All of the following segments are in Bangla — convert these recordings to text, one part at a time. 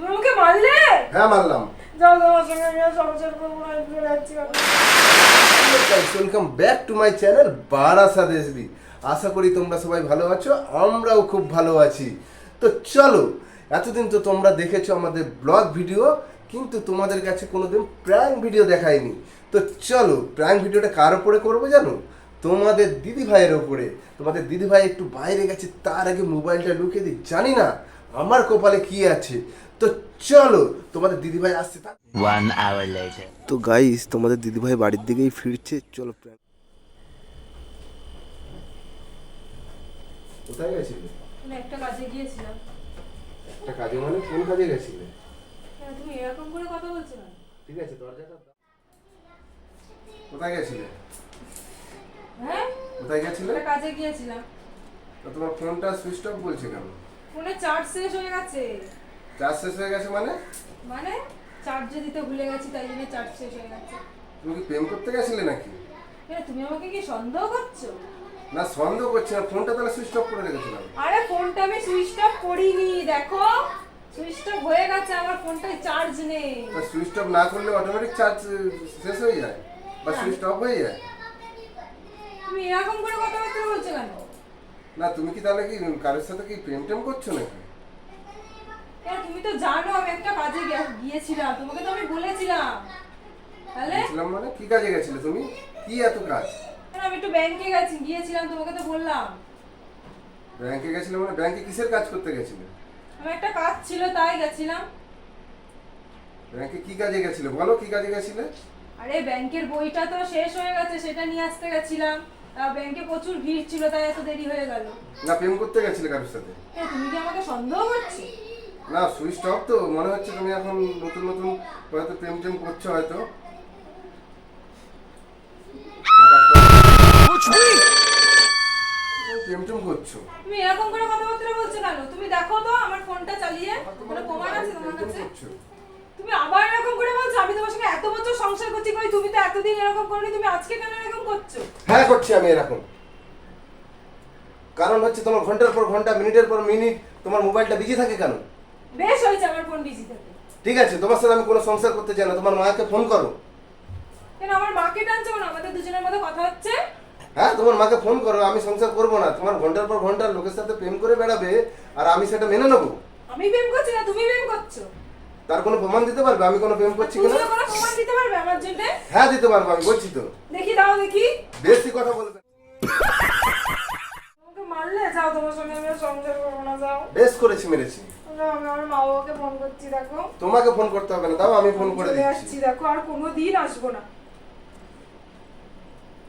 তুমি আমাকে মারলে? হ্যাঁ মারলাম। যাও তোমার সঙ্গে আমি আর সংসার করব না আমি চলে যাচ্ছি welcome back to my channel বারাসা দেশবি। আশা করি তোমরা সবাই ভালো আছো আমরাও খুব ভালো আছি। তো চলো এতদিন তো তোমরা দেখেছ আমাদের ব্লগ ভিডিও কিন্তু তোমাদের কাছে কোনোদিন প্র্যাঙ্ক ভিডিও দেখায়নি তো চলো প্র্যাঙ্ক ভিডিওটা কার উপরে করব জানো? তোমাদের দিদি ভাইয়ের ওপরে তোমাদের দিদি ভাই একটু বাইরে গেছে তার আগে মোবাইলটা লুকিয়ে দিই। জানি না আমার কপালে কি আছে। তো চলো তোমাদের দিদি ভাই আসছে তা One hour later. তো গাইস তোমাদের দিদিভাই বাড়ির দিকেই ফিরছে চলো কোথায় গেছিলে? একটা কাজে গিয়েছিলাম। একটা কাজে মানে কোন কাজে গেছিলে? হ্যাঁ, তুমি এরকম করে কথা বলছো না? ঠিক আছে দরজাটা কোথায় গেছিলে? হ্যাঁ? কোথায় গেছিলে? কাজে গিয়েছিলাম। তোমার ফোনটা সুইচ অফ বলছে কেন? ফোনে চার্জ শেষ হয়ে গেছে। চার্জ শেষ হয়ে গেছে মানে? মানে চার্জে দিতে ভুলে গেছি তাই জন্য চার্জ শেষ হয়ে গেছে। তুমি কি প্রেম করতে গেছিলে নাকি? এ, তুমি আমাকে কি সন্দেহ করছ? না সন্দেহ করছি না ফোনটা তাহলে সুইচ অফ করে রেখেছিলাম। আরে ফোনটা আমি সুইচ অফ করিনি দেখো। সুইচ অফ হয়ে গেছে আমার ফোনটায় চার্জ নেই। সুইচ অফ না করলে অটোমেটিক চার্জ শেষ হয়ে যায়? বা সুইচ অফ হয়ে যায়? তুমি এরকম করে কথাবার্তা বলছো কেন? না তুমি কি তাহলে কি কারোর সাথে কি প্রেম টেম করছ নাকি? তুমি তো জানো আমি একটা কাজে গিয়েছিলাম। তোমাকে তো আমি বলেছিলাম। তাহলে? গেছিলাম মানে কি কাজে গেছিলে তুমি? কি এত কাজ? আমি একটু ব্যাংকে গেছি গিয়েছিলাম তোমাকে তো বললাম। ব্যাংকে গেছিলে মানে? ব্যাংকে কিসের কাজ করতে গেছিলে? আমার একটা কাজ ছিল তাই গেছিলাম। ব্যাংকে কি কাজে গেছিলে? বলো কি কাজে গেছিলে? আরে ব্যাংকের বইটা তো শেষ হয়ে গেছে সেটা নিয়ে আসতে গেছিলাম। ব্যাংকে প্রচুর ভিড় ছিল তাই এত দেরি হয়ে গেল। না প্রেম করতে গেছিলে কারোর সাথে? এ, তুমি কি আমাকে সন্দেহ করছ? না সুইচ অফ তো মনে হচ্ছে তুমি এখন নতুন নতুন হয়তো প্রেম টেম করছ হয়তো। প্রেম টেম করছ? তুমি এরকম করে কথাবার্তা বলছো কেন? তুমি দেখো তো আমার ফোনটা চালিয়ে। কোনো প্রমাণ আছে তোমার কাছে তুমি আবার এরকম করে বলছো আমি তোমার সঙ্গে এত বছর সংসার করছি কই তুমি তো এতদিন এরকম করনি তুমি আজকে কেন এরকম করছ? হ্যাঁ করছি আমি এরকম। কারণ হচ্ছে তোমার ঘণ্টার পর ঘণ্টা মিনিটের পর মিনিট তোমার মোবাইলটা বিজি থাকে কেন? বেশ হয়েছে আমার ফোন বিজি থাকে। ঠিক আছে তোমার সাথে আমি কোনো সংসার করতে চাই না তোমার মাকে ফোন করো। কেন আমার মাকে টানছো না আমাদের দুজনের মধ্যে কথা হচ্ছে? হ্যাঁ তোমার মাকে ফোন করো আমি সংসার করব না। তোমার ঘণ্টার পর ঘণ্টা লোকের সাথে প্রেম করে বেড়াবে আর আমি সেটা মেনে নেব। আমি প্রেম করছি না তুমি প্রেম করছ। তার কোনো প্রমাণ দিতে পারবে? আমি কোনো প্রেম করছি কিনা? কোনো প্রমাণ দিতে পারবে আমার জন্য? হ্যাঁ দিতে পারব আমি বলছি তো। দেখি দাও দেখি। বেশি কথা বলবে তোমাকে মারলে যাও তোমার সঙ্গে আমি সংসার করব না যাও। বেশ করেছি মেরেছি। আমি আমার মা বাবাকে ফোন করছি দেখো। তোমাকে ফোন করতে হবে না দাও আমি ফোন করে দিচ্ছি। আসছি দেখো আর কোনো দিন আসব না।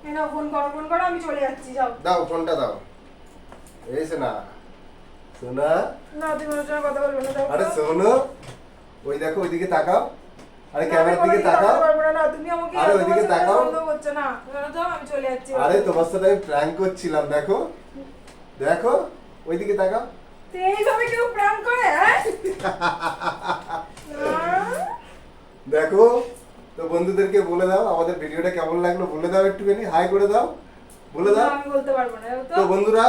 এই নাও ফোন করো ফোন করো আমি চলে যাচ্ছি যাও। দাও ফোনটা দাও। এসে না শোনা না তুমি ওর সঙ্গে কথা বলবে না আরে। শোনো ওই দেখো ওইদিকে তাকাও। আরে ক্যামেরার দিকে তাকাও। না, তুমি আমাকে আরে ওইদিকে তাকাও। সন্দেহ করছ না। যাও, আমি চলে যাচ্ছি আরে তোমার সাথে আমি প্র্যাঙ্ক করছিলাম দেখো। দেখো ওইদিকে তাকাও। এইভাবে কেউ প্রাণ করে হ্যাঁ? দেখো তো বন্ধুদেরকে বলে দাও আমাদের ভিডিওটা কেমন লাগল বলে দাও একটুখানি হাই করে দাও বলে দাও। আমি বলতে পারব না তো। তো বন্ধুরা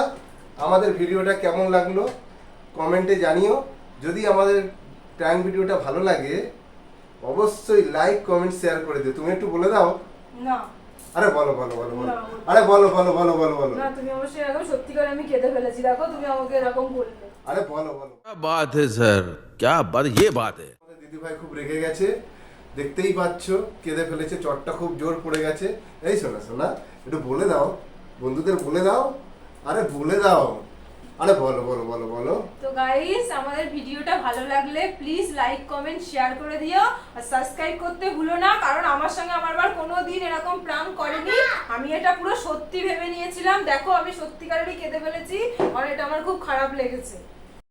আমাদের ভিডিওটা কেমন লাগল কমেন্টে জানিও। যদি আমাদের প্র্যাঙ্ক ভিডিওটা ভালো লাগে অবশ্যই লাইক কমেন্ট শেয়ার করে দিও। তুমি একটু বলে দাও। না। আরে বলো বলো বলো বলো না, বলো। আরে বলো বলো বলো বলো বলো না তুমি অবশ্যই এরকম সত্যি করে আমি কেঁদে ফেলেছি দেখো তুমি আমাকে এরকম বললে আরে বলো বলো क्या बात है सर क्या बात ये बात है আমাদের দিদিভাই খুব রেগে গেছে দেখতেই পাচ্ছ কেঁদে ফেলেছে চটটা খুব জোর পড়ে গেছে এই শোনা শোনা একটু বলে দাও বন্ধুদের বলে দাও আরে বলে দাও আরে বলো বলো বলো বলো। তো গাইস আমাদের ভিডিওটা ভালো লাগলে প্লিজ লাইক কমেন্ট শেয়ার করে দিও আর সাবস্ক্রাইব করতে ভুলো না, কারণ আমার সঙ্গে আমার বার কোনো দিন এরকম প্রাণ করেনি। আমি এটা পুরো সত্যি ভেবে নিয়েছিলাম। দেখো, আমি সত্যিকারেরই কেঁদে ফেলেছি। আর এটা আমার খুব খারাপ লেগেছে।